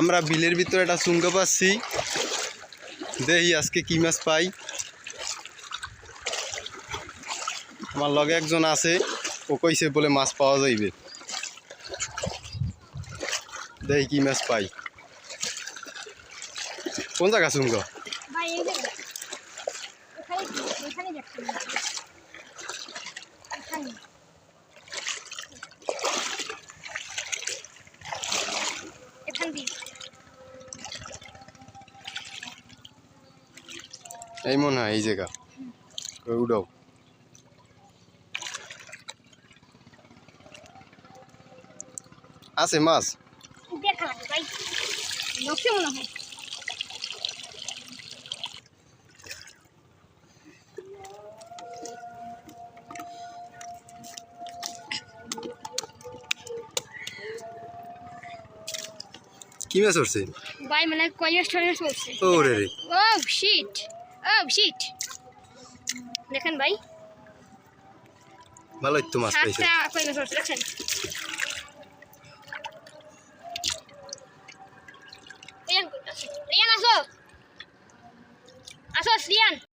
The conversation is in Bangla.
আমরা বিলের ভিতরে একটা চুঙ্গা পাচ্ছি। দেখি আজকে কি মাছ পাই। আমার লগে একজন আছে, ও কইছে বলে মাছ পাওয়া যাইবে। দেখি কি মাছ পাই। কোন জায়গা চুঙ্গা এই মনে হয় এই জায়গা। উডাও। আছে মাছ? কি মাছ উঠছে ভাই মানে কয়েস টয়েস চলছে। ও রে ও শিট ও শিট দেখেন ভাই। ভালো তো মাছ পাইছে সাতটা কয়েস চলছে দেখেন। রিয়ান আসো। আসো রিয়ান।